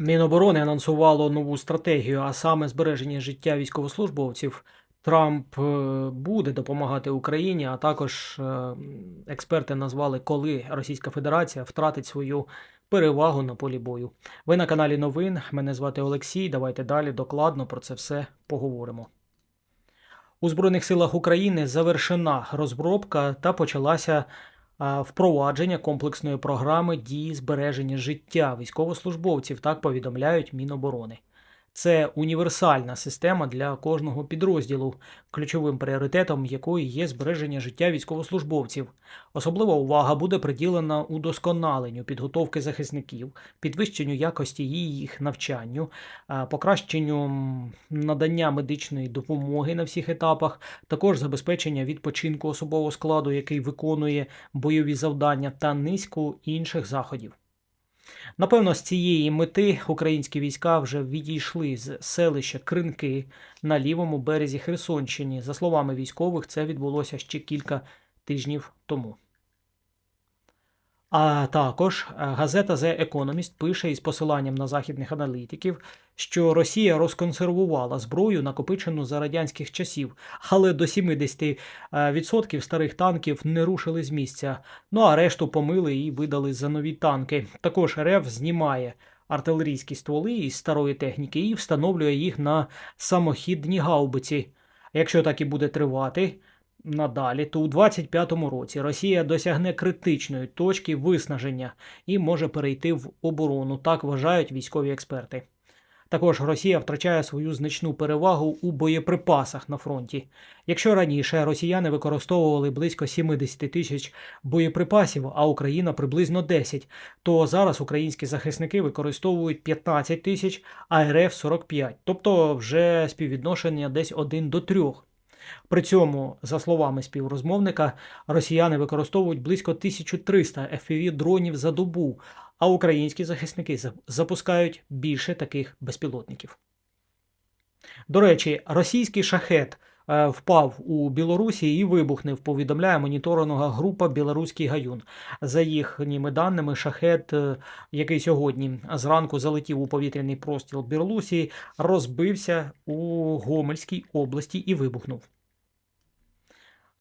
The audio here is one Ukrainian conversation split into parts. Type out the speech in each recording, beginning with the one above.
Міноборони анонсувало нову стратегію, а саме збереження життя військовослужбовців. Трамп е, буде допомагати Україні, а також е, експерти назвали, коли Російська Федерація втратить свою перевагу на полі бою. Ви на каналі Новин. Мене звати Олексій. Давайте далі докладно про це все поговоримо. У Збройних силах України завершена розробка та почалася впровадження комплексної програми дії збереження життя військовослужбовців, так повідомляють Міноборони. Це універсальна система для кожного підрозділу, ключовим пріоритетом якої є збереження життя військовослужбовців. Особлива увага буде приділена удосконаленню підготовки захисників, підвищенню якості їх навчанню, покращенню надання медичної допомоги на всіх етапах, також забезпечення відпочинку особового складу, який виконує бойові завдання, та низку інших заходів. Напевно, з цієї мети українські війська вже відійшли з селища Кринки на лівому березі Херсонщини. За словами військових, це відбулося ще кілька тижнів тому. А також е, газета The Economist пише із посиланням на західних аналітиків, що Росія розконсервувала зброю, накопичену за радянських часів, але до 70% старих танків не рушили з місця. Ну а решту помили і видали за нові танки. Також РФ знімає артилерійські стволи із старої техніки і встановлює їх на самохідні гаубиці. Якщо так і буде тривати, надалі, то у 25-му році Росія досягне критичної точки виснаження і може перейти в оборону, так вважають військові експерти. Також Росія втрачає свою значну перевагу у боєприпасах на фронті. Якщо раніше росіяни використовували близько 70 тисяч боєприпасів, а Україна приблизно 10, то зараз українські захисники використовують 15 тисяч, а РФ 45, тобто вже співвідношення десь 1 до 3. При цьому, за словами співрозмовника, росіяни використовують близько 1300 fpv дронів за добу, а українські захисники запускають більше таких безпілотників. До речі, російський шахет впав у Білорусі і вибухнув, повідомляє моніторингова група Білоруський гаюн. За їхніми даними, шахет, е, який сьогодні зранку залетів у повітряний простіл Білорусі, розбився у Гомельській області і вибухнув.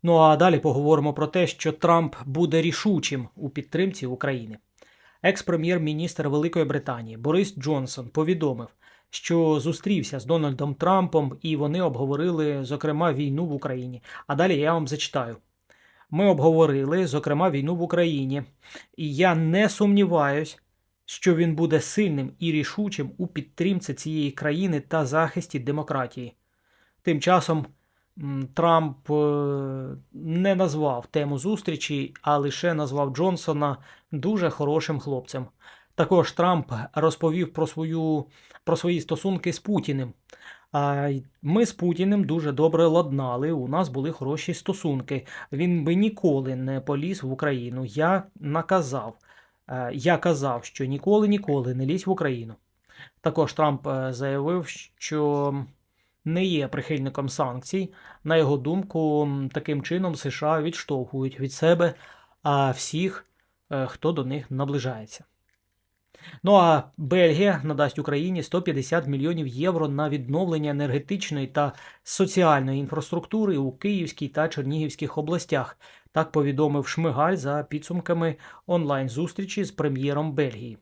Ну а далі поговоримо про те, що Трамп буде рішучим у підтримці України. Екс-прем'єр-міністр Великої Британії Борис Джонсон повідомив, що зустрівся з Дональдом Трампом і вони обговорили, зокрема, війну в Україні. А далі я вам зачитаю. Ми обговорили, зокрема, війну в Україні, і я не сумніваюсь, що він буде сильним і рішучим у підтримці цієї країни та захисті демократії. Тим часом Трамп е, не назвав тему зустрічі, а лише назвав Джонсона дуже хорошим хлопцем. Також Трамп розповів про, свою, про свої стосунки з Путіним. Ми з Путіним дуже добре ладнали. У нас були хороші стосунки. Він би ніколи не поліз в Україну. Я наказав. е, Я казав, що ніколи ніколи не лізь в Україну. Також Трамп е, заявив, що не є прихильником санкцій. На його думку, таким чином США відштовхують від себе всіх, е, хто до них наближається. Ну а Бельгія надасть Україні 150 мільйонів євро на відновлення енергетичної та соціальної інфраструктури у Київській та Чернігівських областях. Так повідомив Шмигаль за підсумками онлайн-зустрічі з прем'єром Бельгії.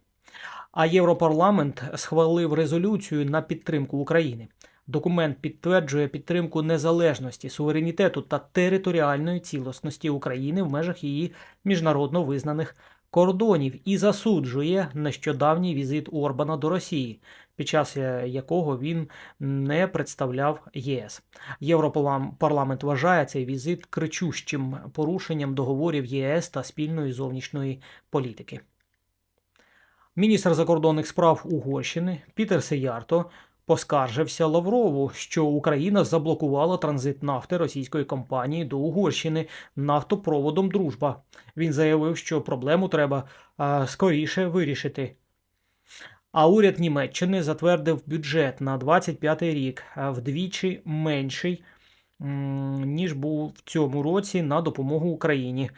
А Європарламент схвалив резолюцію на підтримку України. Документ підтверджує підтримку незалежності, суверенітету та територіальної цілісності України в межах її міжнародно визнаних кордонів і засуджує нещодавній візит Орбана до Росії, під час е, якого він не представляв ЄС. Європарламент вважає цей візит кричущим порушенням договорів ЄС та спільної зовнішньої політики. Міністр закордонних справ Угорщини Пітер Сеярто поскаржився Лаврову, що Україна заблокувала транзит нафти російської компанії до Угорщини нафтопроводом Дружба. Він заявив, що проблему треба а, скоріше вирішити. А уряд Німеччини затвердив бюджет на 25 рік вдвічі менший, ніж був в цьому році на допомогу Україні.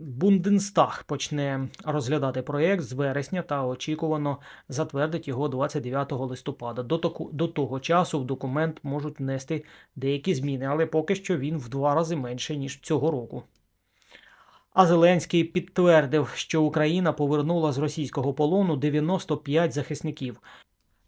Бунденстаг почне розглядати проєкт з вересня та очікувано затвердить його 29 листопада. До, току- до того часу в документ можуть внести деякі зміни, але поки що він в два рази менше, ніж цього року. А Зеленський підтвердив, що Україна повернула з російського полону 95 захисників.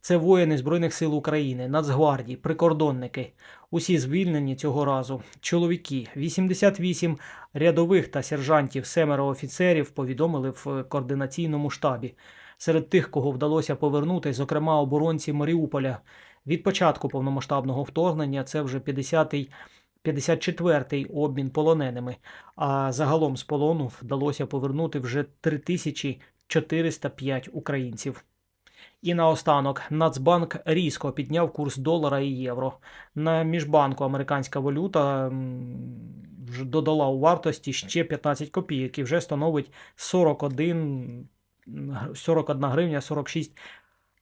Це воїни Збройних сил України, Нацгвардії, прикордонники. Усі звільнені цього разу. Чоловіки, 88 рядових та сержантів, семеро офіцерів повідомили в координаційному штабі. Серед тих, кого вдалося повернути, зокрема оборонці Маріуполя. Від початку повномасштабного вторгнення це вже 50-й 54-й обмін полоненими, а загалом з полону вдалося повернути вже 3405 українців. І наостанок Нацбанк різко підняв курс долара і євро. На міжбанку американська валюта вже додала у вартості ще 15 копійок і вже становить 41, 41 гривня 46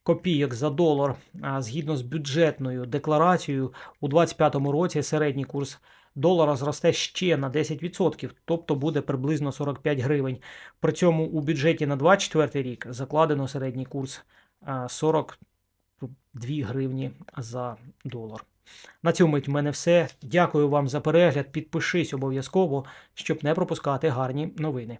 копійок за долар. А згідно з бюджетною декларацією, у 2025 році середній курс долара зросте ще на 10%, тобто буде приблизно 45 гривень. При цьому у бюджеті на 2024 рік закладено середній курс 42 гривні за долар. На цьому в мене все. Дякую вам за перегляд. Підпишись обов'язково, щоб не пропускати гарні новини.